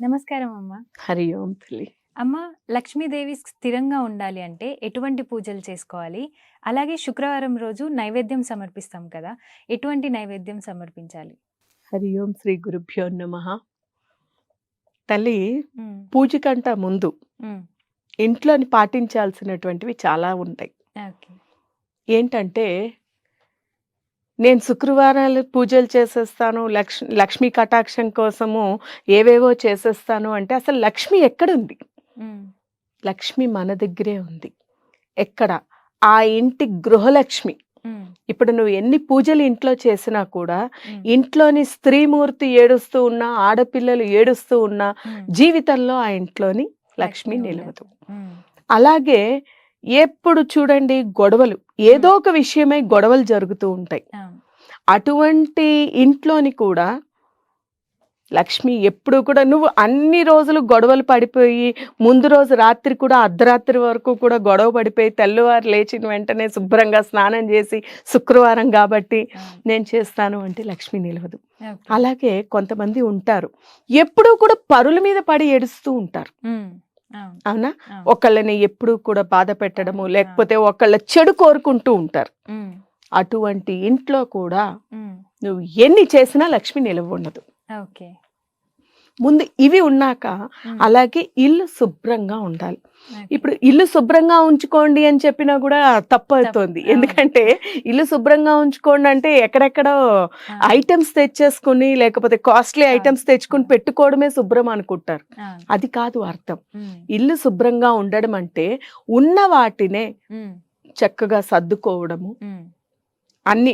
నమస్కారం అమ్మ. హరి ఓం తల్లి. అమ్మ లక్ష్మీదేవి స్థిరంగా ఉండాలి అంటే ఎటువంటి పూజలు చేసుకోవాలి? అలాగే శుక్రవారం రోజు నైవేద్యం సమర్పిస్తాం కదా ఎటువంటి నైవేద్యం సమర్పించాలి? హరి ఓం శ్రీ గురుభ్యో నమ. తల్లి పూజ కంట ముందు ఇంట్లోని పాటించాల్సినటువంటివి చాలా ఉంటాయి. ఓకే. ఏంటంటే నేను శుక్రవారాలు పూజలు చేసేస్తాను లక్ష్ లక్ష్మీ కటాక్షం కోసము ఏవేవో చేసేస్తాను అంటే అసలు లక్ష్మి ఎక్కడుంది? లక్ష్మి మన దగ్గరే ఉంది. ఎక్కడ? ఆ ఇంటి గృహలక్ష్మి. ఇప్పుడు నువ్వు ఎన్ని పూజలు ఇంట్లో చేసినా కూడా ఇంట్లోని స్త్రీమూర్తి ఏడుస్తూ ఉన్నా ఆడపిల్లలు ఏడుస్తూ ఉన్నా జీవితంలో ఆ ఇంట్లోని లక్ష్మి నిలవదు. అలాగే ఎప్పుడు చూడండి గొడవలు. ఏదో ఒక విషయమై గొడవలు జరుగుతూ ఉంటాయి. అటువంటి ఇంట్లోని కూడా లక్ష్మి ఎప్పుడు కూడా నువ్వు అన్ని రోజులు గొడవలు పడిపోయి ముందు రోజు రాత్రి కూడా అర్ధరాత్రి వరకు కూడా గొడవ పడిపోయి తెల్లవారు లేచిన వెంటనే శుభ్రంగా స్నానం చేసి శుక్రవారం కాబట్టి నేను చేస్తాను అంటే లక్ష్మి నిలవదు. అలాగే కొంతమంది ఉంటారు. ఎప్పుడూ కూడా పరుల మీద పడి ఏడుస్తూ ఉంటారు. అవును, ఒకళ్ళని ఎప్పుడూ కూడా బాధ పెట్టడము లేకపోతే ఒకళ్ళ చెడు కోరుకుంటూ ఉంటారు. అటువంటి ఇంట్లో కూడా నువ్వు ఎన్ని చేసినా లక్ష్మి నిలవ ఉండదు. ఓకే. ముందు ఇవి ఉన్నాక అలాగే ఇల్లు శుభ్రంగా ఉండాలి. ఇప్పుడు ఇల్లు శుభ్రంగా ఉంచుకోండి అని చెప్పినా కూడా తప్పు అవుతుంది. ఎందుకంటే ఇల్లు శుభ్రంగా ఉంచుకోండి అంటే ఎక్కడెక్కడో ఐటమ్స్ తెచ్చేసుకుని లేకపోతే కాస్ట్లీ. ఐటమ్స్ తెచ్చుకుని పెట్టుకోవడమే శుభ్రం అనుకుంటారు. అది కాదు అర్థం. ఇల్లు శుభ్రంగా ఉండడం అంటే ఉన్న వాటినే చక్కగా సర్దుకోవడము. అన్ని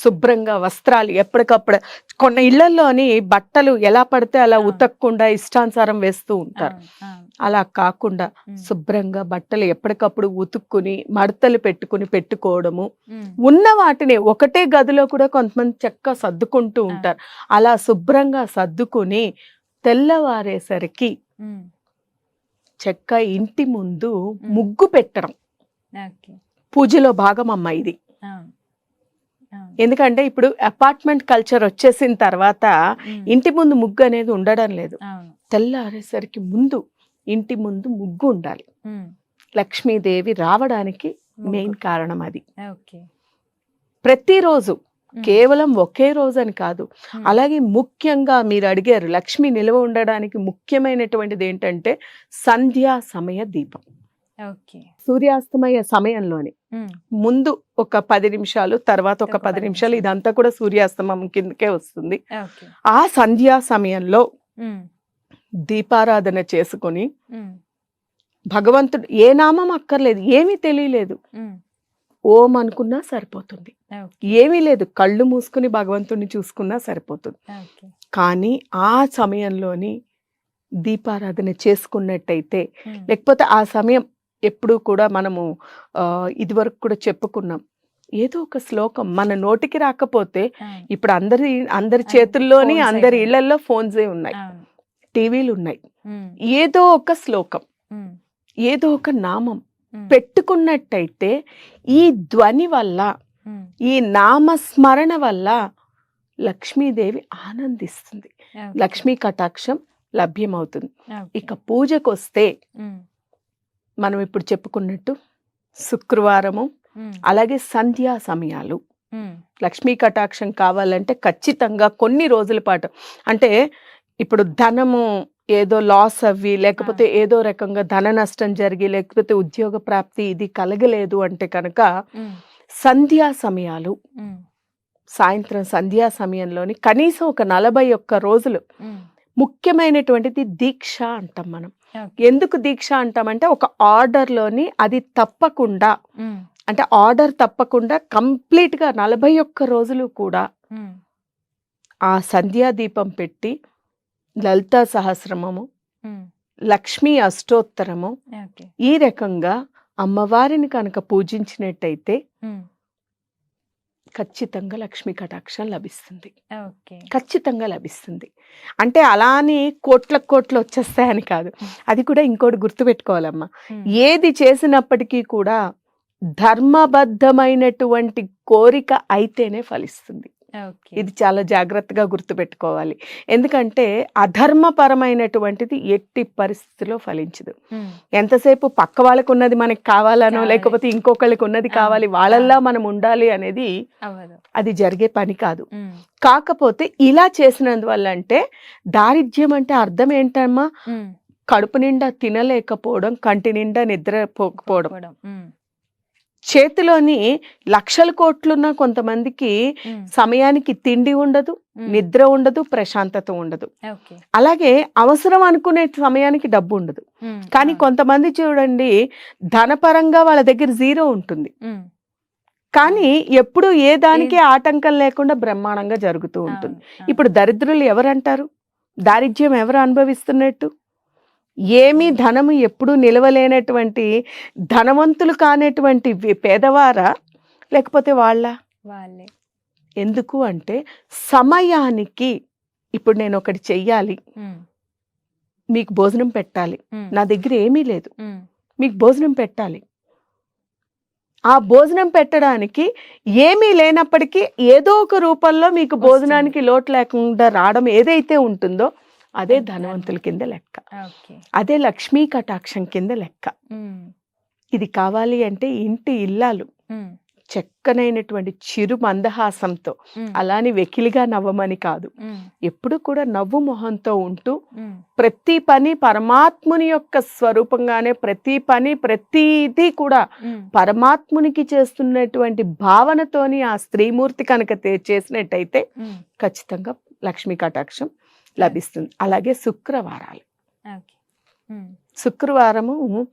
శుభ్రంగా వస్త్రాలు ఎప్పటికప్పుడు కొన్న ఇళ్ళలోని బట్టలు ఎలా పడితే అలా. ఉతకకుండా ఇష్టానుసారం వేస్తూ ఉంటారు. అలా కాకుండా శుభ్రంగా బట్టలు ఎప్పటికప్పుడు ఉతుక్కుని మడతలు పెట్టుకుని పెట్టుకోవడము. ఉన్న వాటిని ఒకటే గదిలో కూడా కొంతమంది చక్కగా సర్దుకుంటూ ఉంటారు. అలా శుభ్రంగా సర్దుకుని తెల్లవారేసరికి చెక్క ఇంటి ముందు ముగ్గు పెట్టడం. పూజలో భాగం అమ్మ ఇది ఎందుకంటే ఇప్పుడు అపార్ట్మెంట్ కల్చర్ వచ్చేసిన తర్వాత ఇంటి ముందు ముగ్గు అనేది ఉండడం లేదు. తెల్లారేసరికి ముందు ఇంటి ముందు ముగ్గు ఉండాలి. లక్ష్మీదేవి రావడానికి. మెయిన్ కారణం అది. ఓకే. ప్రతిరోజు కేవలం ఒకే రోజు అని కాదు. అలాగే ముఖ్యంగా మీరు అడిగారు లక్ష్మి నిల్వ ఉండడానికి ముఖ్యమైనటువంటిది ఏంటంటే సంధ్యా సమయ దీపం. సూర్యాస్తమయ సమయంలోని. ముందు ఒక పది నిమిషాలు తర్వాత ఒక పది నిమిషాలు. ఇదంతా కూడా సూర్యాస్తమం కిందకే వస్తుంది. ఆ సంధ్యా సమయంలో దీపారాధన చేసుకొని భగవంతుడు ఏ నామం అక్కర్లేదు ఏమీ తెలియలేదు. ఓం అనుకున్నా సరిపోతుంది. ఏమీ లేదు కళ్ళు మూసుకుని భగవంతుడిని చూసుకున్నా సరిపోతుంది. కానీ ఆ సమయంలోని దీపారాధన చేసుకున్నట్టయితే లేకపోతే ఆ సమయం ఎప్పుడూ కూడా మనము ఇదివరకు కూడా చెప్పుకున్నాం. ఏదో ఒక శ్లోకం మన నోటికి రాకపోతే ఇప్పుడు అందరి అందరి చేతుల్లోని అందరి. ఇళ్ళలో ఫోన్సే ఉన్నాయి. టీవీలు ఉన్నాయి ఏదో ఒక శ్లోకం ఏదో ఒక నామం పెట్టుకున్నట్టయితే ఈ ధ్వని వల్ల ఈ నామస్మరణ వల్ల లక్ష్మీదేవి ఆనందిస్తుంది. లక్ష్మీ కటాక్షం లభ్యమవుతుంది. ఇక పూజకు వస్తే మనం ఇప్పుడు చెప్పుకున్నట్టు శుక్రవారము అలాగే సంధ్యా సమయాలు. లక్ష్మీ కటాక్షం కావాలంటే ఖచ్చితంగా కొన్ని రోజుల పాటు. అంటే ఇప్పుడు ధనము ఏదో లాస్ అవ్వి లేకపోతే ఏదో రకంగా ధన నష్టం జరిగి లేకపోతే ఉద్యోగ ప్రాప్తి ఇది కలగలేదు అంటే కనుక సంధ్యా సమయాలు. సాయంత్రం సంధ్యా సమయంలోని కనీసం ఒక నలభై ఒక్క రోజులు ముఖ్యమైనటువంటిది దీక్ష అంటాం మనం. ఎందుకు దీక్ష అంటామంటే ఒక ఆర్డర్లోని అది తప్పకుండా ఉమ్, అంటే ఆర్డర్ తప్పకుండా కంప్లీట్గా నలభై ఒక్క రోజులు కూడా ఉమ్, ఆ సంధ్యా దీపం పెట్టి లలితా సహస్రమము ఉమ్, లక్ష్మీ అష్టోత్తరము ఈ రకంగా అమ్మవారిని కనుక పూజించినట్టయితే ఖచ్చితంగా లక్ష్మీ కటాక్షం లభిస్తుంది. ఓకే, ఖచ్చితంగా లభిస్తుంది. అంటే అలా అని కోట్ల కోట్లు వచ్చేస్తాయని కాదు. అది కూడా ఇంకోటి గుర్తుపెట్టుకోవాలమ్మా. ఏది చేసినప్పటికీ కూడా ధర్మబద్ధమైనటువంటి కోరిక అయితేనే ఫలిస్తుంది. ఇది చాలా జాగ్రత్తగా గుర్తుపెట్టుకోవాలి. ఎందుకంటే అధర్మపరమైనటువంటిది ఎట్టి పరిస్థితిలో ఫలించదు. ఎంతసేపు పక్క వాళ్ళకు ఉన్నది మనకి కావాలనో కావాలి. లేకపోతే ఇంకొకళ్ళకి ఉన్నది కావాలి వాళ్ళల్లా మనం ఉండాలి అనేది అది జరిగే పని కాదు. కాకపోతే ఇలా చేసినందువల్ల అంటే దారిద్ర్యం అంటే అర్థం ఏంటమ్మా? కడుపు నిండా తినలేకపోవడం కంటి నిండా నిద్రపోకపోవడం. చేతిలోని లక్షల కోట్లున్న కొంతమందికి సమయానికి తిండి ఉండదు నిద్ర ఉండదు ప్రశాంతత ఉండదు. అలాగే అవసరం అనుకునే సమయానికి డబ్బు ఉండదు. కానీ కొంతమంది చూడండి ధనపరంగా వాళ్ళ దగ్గర జీరో ఉంటుంది. కానీ ఎప్పుడు ఏ దానికి ఆటంకం లేకుండా బ్రహ్మాండంగా జరుగుతూ ఉంటుంది. ఇప్పుడు దరిద్రులు ఎవరంటారు? దారిద్ర్యం ఎవరు అనుభవిస్తున్నట్టు? ఏమీ ధనము ఎప్పుడూ నిలవలేనటువంటి ధనవంతులు కానటువంటి పేదవారా? లేకపోతే వాళ్ళ? వాళ్ళే. ఎందుకు అంటే సమయానికి ఇప్పుడు నేను ఒకటి చెయ్యాలి. మీకు భోజనం పెట్టాలి. నా దగ్గర ఏమీ లేదు. మీకు భోజనం పెట్టాలి. ఆ భోజనం పెట్టడానికి ఏమీ లేనప్పటికీ ఏదో ఒక రూపంలో మీకు. భోజనానికి లోటు లేకుండా రావడం ఏదైతే ఉంటుందో అదే ధనవంతుల ధనం. కింద లెక్క. అదే లక్ష్మీ కటాక్షం కింద లెక్క. ఇది కావాలి అంటే ఇంటి ఇల్లాలు చక్కనైనటువంటి చిరు మందహాసంతో అలాని వెకిలిగా నవ్వమని కాదు. ఎప్పుడు కూడా నవ్వు మొహంతో ఉంటూ ప్రతి పని పరమాత్ముని యొక్క స్వరూపంగానే ప్రతి పని ప్రతిదీ కూడా పరమాత్మునికి చేస్తున్నటువంటి భావనతోని ఆ స్త్రీమూర్తి కనుక చేసినట్టయితే ఖచ్చితంగా లక్ష్మీ కటాక్షం లభిస్తుంది. అలాగే శుక్రవారాలు. శుక్రవారము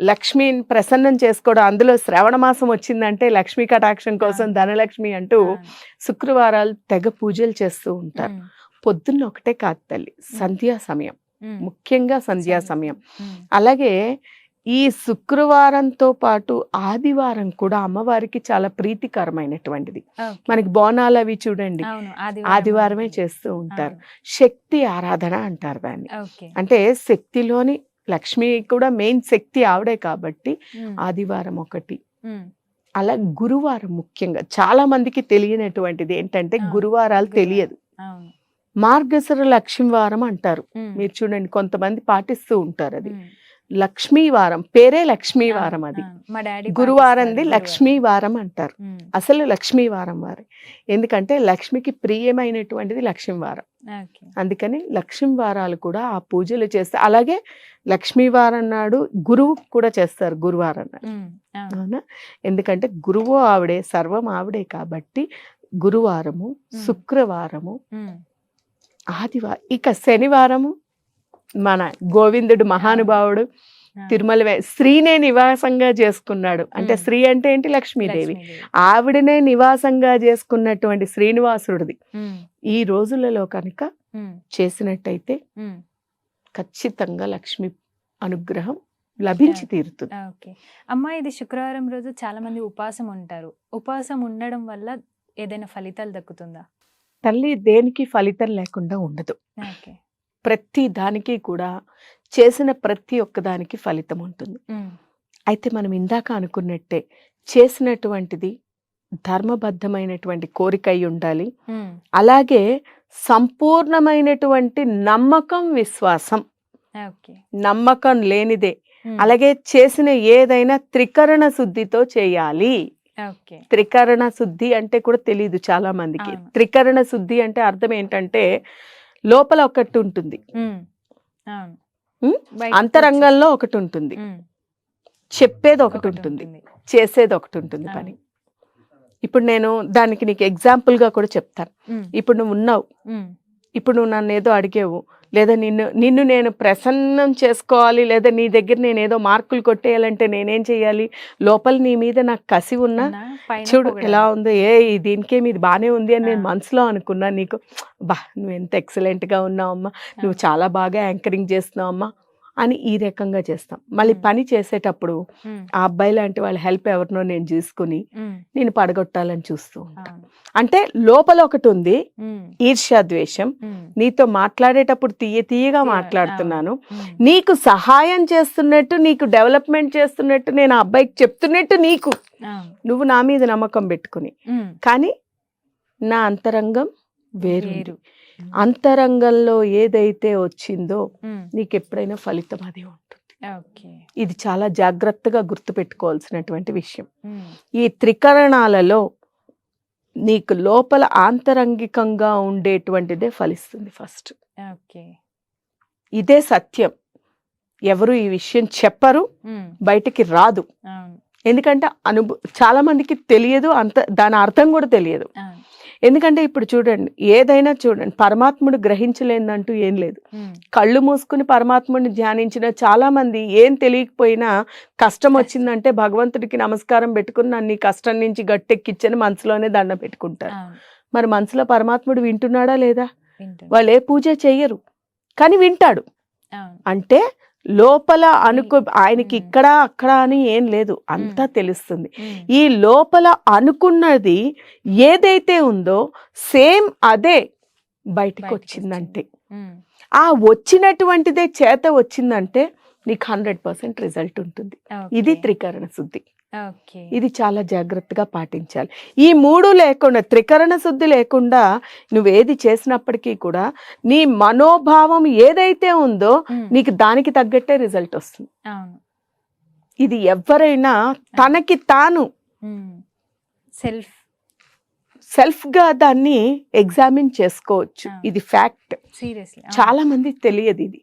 లక్ష్మిని ప్రసన్నం చేసుకోవడం అందులో శ్రావణ మాసం వచ్చిందంటే లక్ష్మీ కటాక్షం కోసం. ధనలక్ష్మి అంటూ శుక్రవారాలు తెగ పూజలు చేస్తూ ఉంటారు. పొద్దున్న ఒకటే కాదు తల్లి సంధ్యా సమయం. ముఖ్యంగా సంధ్యా సమయం. అలాగే ఈ శుక్రవారంతో పాటు ఆదివారం కూడా అమ్మవారికి చాలా ప్రీతికరమైనటువంటిది. మనకి బోనాలు అవి చూడండి. ఆదివారమే. చేస్తూ ఉంటారు. శక్తి ఆరాధన అంటారు దాన్ని. అంటే శక్తిలోని లక్ష్మి కూడా మెయిన్ శక్తి ఆవిడే కాబట్టి ఆదివారం ఒకటి. అలా గురువారం ముఖ్యంగా చాలా మందికి తెలియనటువంటిది ఏంటంటే గురువారాలు గురువారం. తెలియదు. మార్గశిర లక్ష్మి వారం అంటారు మీరు చూడండి కొంతమంది పాటిస్తూ ఉంటారు అది. ఉమ్, లక్ష్మీ వారం పేరే లక్ష్మీ అవును, వారం అది. అవును. మా డాడీ గురువారంది పాటిస్తారు లక్ష్మీ వారం అంటారు అసలు లక్ష్మీ వారం. ఎందుకంటే లక్ష్మికి ప్రియమైనటువంటిది లక్ష్మీ వారం ఓకే. అందుకని లక్ష్మీ వారాలు కూడా ఆ పూజలు చేస్తే అలాగే లక్ష్మీ వారం నాడు గురువు కూడా చేస్తారు గురువారం నాడు. అవును, ఎందుకంటే గురువు ఆవిడే సర్వం ఆవిడే కాబట్టి గురువారము శుక్రవారము ఆదివారం ఇక శనివారము మన గోవిందుడు మహానుభావుడు తిరుమల స్త్రీనే నివాసంగా చేసుకున్నాడు. అంటే. స్త్రీ అంటే ఏంటి? లక్ష్మీదేవి. ఆవిడనే నివాసంగా చేసుకున్నటువంటి శ్రీనివాసుడిది. ఈ రోజులలో కనుక చేసినట్టయితే ఖచ్చితంగా లక్ష్మి అనుగ్రహం లభించి. తీరుతుంది. ఓకే. అమ్మ ఇది శుక్రవారం రోజు చాలా మంది ఉపవాసం ఉంటారు. ఉపవాసం ఉండడం వల్ల ఏదైనా ఫలితాలు దక్కుతుందా? తల్లి దేనికి ఫలితం లేకుండా ఉండదు. ఓకే. ప్రతి దానికి కూడా చేసిన ప్రతి ఒక్క దానికి ఫలితం ఉంటుంది. అయితే మనం ఇందాక అనుకున్నట్టే చేసినటువంటిది ధర్మబద్ధమైనటువంటి కోరిక అయి ఉండాలి అలాగే సంపూర్ణమైనటువంటి నమ్మకం విశ్వాసం. నమ్మకం లేనిదే. అలాగే చేసిన ఏదైనా త్రికరణ శుద్ధితో చేయాలి. త్రికరణ శుద్ధి అంటే కూడా తెలియదు చాలా మందికి. త్రికరణ శుద్ధి అంటే అర్థం ఏంటంటే లోపల ఒకటి ఉంటుంది. అంతరంగంలో ఒకటి ఉంటుంది. చెప్పేది ఒకటి ఉంటుంది. చేసేది ఒకటి ఉంటుంది. పని. ఇప్పుడు నేను దానికి నీకు example గా కూడా చెప్తాను. ఇప్పుడు నువ్వు ఉన్నావు. ఇప్పుడు నువ్వు నన్ను ఏదో అడిగావు. లేదా నిన్ను నిన్ను నేను ప్రసన్నం చేసుకోవాలి లేదా నీ దగ్గర నేను ఏదో మార్కులు కొట్టేయాలంటే నేనేం చేయాలి లోపల నీ మీద నాకు కసి ఉన్నా చూడు. ఎలా ఉందో ఏ ఈ దీనికే మీది బాగానే ఉంది అని నేను. మనసులో అనుకున్నా నీకు బా నువ్వు ఎంత excellent గా ఉన్నావు అమ్మా నువ్వు చాలా బాగా యాంకరింగ్ చేస్తున్నావు అమ్మా అని ఈ రకంగా చేస్తాం. మళ్ళీ. పని చేసేటప్పుడు ఆ అబ్బాయి లాంటి వాళ్ళ హెల్ప్ ఎవరినో నేను చూసుకుని నేను పడగొట్టాలని చూస్తూ ఉంటా. అవును. అంటే లోపల ఒకటి ఉంది ఈర్ష్య ద్వేషం. నీతో మాట్లాడేటప్పుడు తీయ తీయగా తీయ- మాట్లాడుతున్నాను. నీకు సహాయం చేస్తున్నట్టు నీకు డెవలప్మెంట్ చేస్తున్నట్టు నేను ఆ అబ్బాయికి చెప్తున్నట్టు నీకు. నువ్వు నా మీద నమ్మకం పెట్టుకుని. కానీ నా అంతరంగం వేరు. అంతరంగంలో ఏదైతే వచ్చిందో నీకు ఎప్పుడైనా ఫలితం అదే ఉంటుంది. ఓకే. ఇది చాలా జాగ్రత్తగా గుర్తుపెట్టుకోవాల్సినటువంటి విషయం. ఈ త్రికరణాలలో నీకు లోపల ఆంతరంగికంగా ఉండేటువంటిదే ఫలిస్తుంది ఫస్ట్. ఓకే. ఇదే సత్యం. ఎవరు ఈ విషయం చెప్పరు బయటికి రాదు. ఎందుకంటే అనుభవ చాలా మందికి తెలియదు అంత దాని అర్థం కూడా తెలియదు. ఎందుకంటే ఇప్పుడు చూడండి ఏదైనా చూడండి పరమాత్ముడు గ్రహించలేదంటూ ఏం లేదు. కళ్ళు మూసుకుని పరమాత్ముడిని ధ్యానించిన చాలా మంది ఏం తెలియకపోయినా కష్టం వచ్చిందంటే భగవంతుడికి నమస్కారం పెట్టుకుని నన్ను కష్టం నుంచి గట్టెక్కిచ్చని మనసులోనే దండం పెట్టుకుంటారు. మరి మనసులో పరమాత్ముడు వింటున్నాడా లేదా? వాళ్ళు ఏ పూజ చెయ్యరు. కానీ వింటాడు. అంటే లోపల అనుకో ఆయనకి. ఇక్కడ అక్కడ అని ఏం లేదు. అంతా తెలుస్తుంది. ఈ లోపల అనుకున్నది ఏదైతే ఉందో సేమ్ అదే బయటికి వచ్చిందంటే ఆ వచ్చినటువంటిదే చేత వచ్చిందంటే నీకు హండ్రెడ్ పర్సెంట్ రిజల్ట్ ఉంటుంది. ఇది త్రికరణ శుద్ధి. ఇది చాలా జాగ్రత్తగా పాటించాలి. ఈ మూడు లేకుండా త్రికరణ శుద్ధి లేకుండా నువ్వేది చేసినప్పటికీ కూడా నీ మనోభావం ఏదైతే ఉందో నీకు దానికి తగ్గట్టే రిజల్ట్ వస్తుంది. ఇది ఎవరైనా తనకి తాను సెల్ఫ్ సెల్ఫ్. గా దాన్ని ఎగ్జామిన్ చేసుకోవచ్చు. ఇది ఫ్యాక్ట్. సీరియస్లీ. చాలా మందికి తెలియదు ఇది.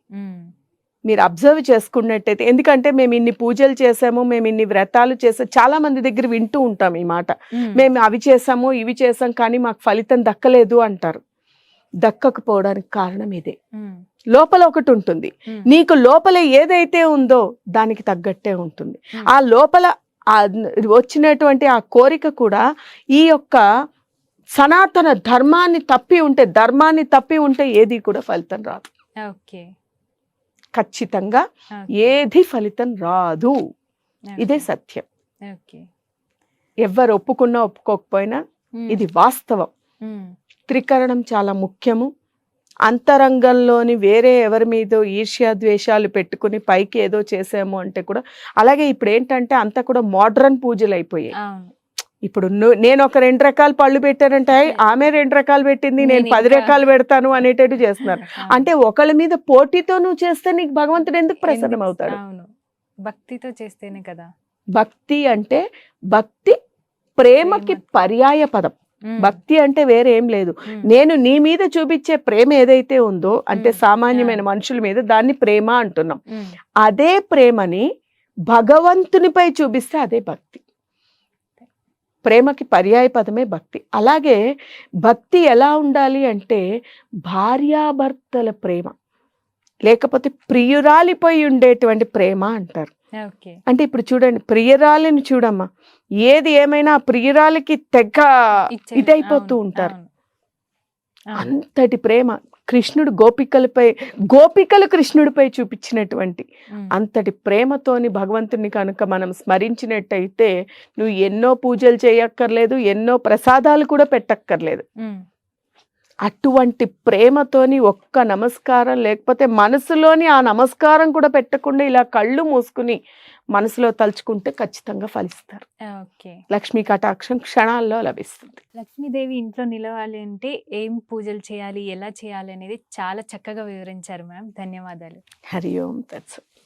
మీరు అబ్జర్వ్ చేసుకున్నట్టయితే ఎందుకంటే మేము ఇన్ని పూజలు చేసాము మేము ఇన్ని వ్రతాలు చేసాము చాలా మంది దగ్గర వింటూ ఉంటాం ఈ మాట. మేము. అవి చేసాము ఇవి చేసాం కానీ మాకు ఫలితం దక్కలేదు అంటారు. దక్కకపోవడానికి కారణం ఇదే. లోపల ఒకటి ఉంటుంది. నీకు లోపల ఏదైతే ఉందో దానికి తగ్గట్టే ఉంటుంది. ఆ లోపల వచ్చినటువంటి ఆ కోరిక కూడా ఈ యొక్క సనాతన ధర్మాన్ని తప్పి ఉంటే ధర్మాన్ని తప్పి ఉంటే ఏది కూడా ఫలితం రాదు. ఓకే. ఖచ్చితంగా ఏది ఫలితం రాదు. ఇదే సత్యం. ఓకే. ఎవ్వరు ఒప్పుకున్నా ఒప్పుకోకపోయినా ఇది వాస్తవం. త్రికరణం చాలా ముఖ్యము. అంతరంగంలోని వేరే ఎవరి మీద ఈర్ష్య ద్వేషాలు పెట్టుకుని పైకి ఏదో చేసాము అంటే కూడా అలాగే ఇప్పుడు ఏంటంటే అంతా కూడా మోడ్రన్ పూజలు అయిపోయాయి. ఇప్పుడు నేను ఒక రెండు రకాల పళ్ళు పెట్టానంటే "ఐ, ఆమె రెండు రకాలు పెట్టింది నేను పది రకాలు పెడతాను అనేటట్టు చేస్తున్నారు. అంటే ఒకళ్ళ మీద పోటీతో నువ్వు చేస్తే నీకు భగవంతుడు ఎందుకు ప్రసన్నం అవుతాడు? భక్తితో చేస్తేనే కదా. భక్తి అంటే భక్తి ప్రేమకి ప్రేమ. పర్యాయ పదం. భక్తి అంటే వేరే లేదు. నేను నీ మీద చూపించే ప్రేమ ఏదైతే ఉందో అంటే. సామాన్యమైన మనుషుల మీద దాన్ని ప్రేమ అంటున్నాం. అదే ప్రేమని భగవంతునిపై చూపిస్తే అదే భక్తి. ప్రేమకి పర్యాయ పదమే భక్తి. అలాగే భక్తి ఎలా ఉండాలి అంటే భార్యాభర్తల ప్రేమ. లేకపోతే ప్రియురాలిపోయి ఉండేటువంటి ప్రేమ అంటారు. అంటే ఇప్పుడు చూడండి ప్రియురాలిని చూడమ్మా. ఏది ఏమైనా ప్రియురాలికి తెగ ఇదైపోతూ ఉంటారు. అంతటి ప్రేమ. కృష్ణుడు గోపికలపై గోపికలు కృష్ణుడిపై చూపించినటువంటి అంతటి ప్రేమతోని భగవంతుని కనుక మనం స్మరించినట్టయితే నువ్వు ఎన్నో పూజలు చేయక్కర్లేదు ఎన్నో ప్రసాదాలు కూడా పెట్టక్కర్లేదు. అటువంటి ప్రేమతోని ఒక్క నమస్కారం లేకపోతే మనసులోని ఆ నమస్కారం కూడా పెట్టకుండా ఇలా కళ్ళు మూసుకుని మనసులో తలుచుకుంటే ఖచ్చితంగా ఫలిస్తారు. ఓకే. లక్ష్మీ కటాక్షం క్షణాల్లో లభిస్తుంది. లక్ష్మీదేవి ఇంట్లో నిలవాలి అంటే ఏం పూజలు చేయాలి ఎలా చేయాలి అనేది చాలా చక్కగా వివరించారు మ్యామ్. ధన్యవాదాలు. హరి ఓం తత్సత్